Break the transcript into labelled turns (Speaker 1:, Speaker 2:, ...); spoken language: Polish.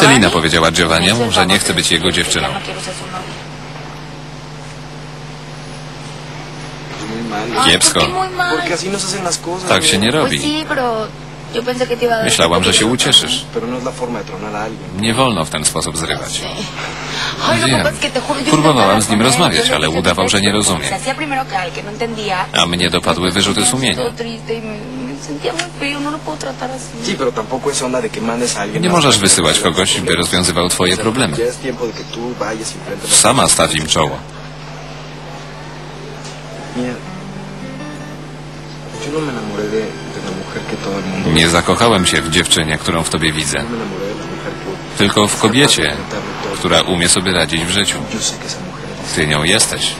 Speaker 1: Celina
Speaker 2: powiedziała Giovanniemu, że nie chce być jego dziewczyną. Kiepsko. Tak się nie robi. Myślałam, że się ucieszysz. Nie wolno w ten sposób zrywać. Wiem. Próbowałam z nim rozmawiać, ale udawał, że nie rozumie. A mnie dopadły wyrzuty sumienia.
Speaker 1: Y sentía muy feo, no lo puedo tratar así.
Speaker 3: Sí, pero tampoco es onda de que mandes a alguien.
Speaker 2: Nie możesz wysyłać kogoś, by rozwiązywał twoje problemy.
Speaker 3: Y
Speaker 2: Sama staw im czoło.
Speaker 3: No.
Speaker 2: Nie zakochałem się w dziewczynie, którą w tobie widzę,
Speaker 3: que...
Speaker 2: tylko w kobiecie, która umie sobie radzić w życiu. Ty nią jesteś.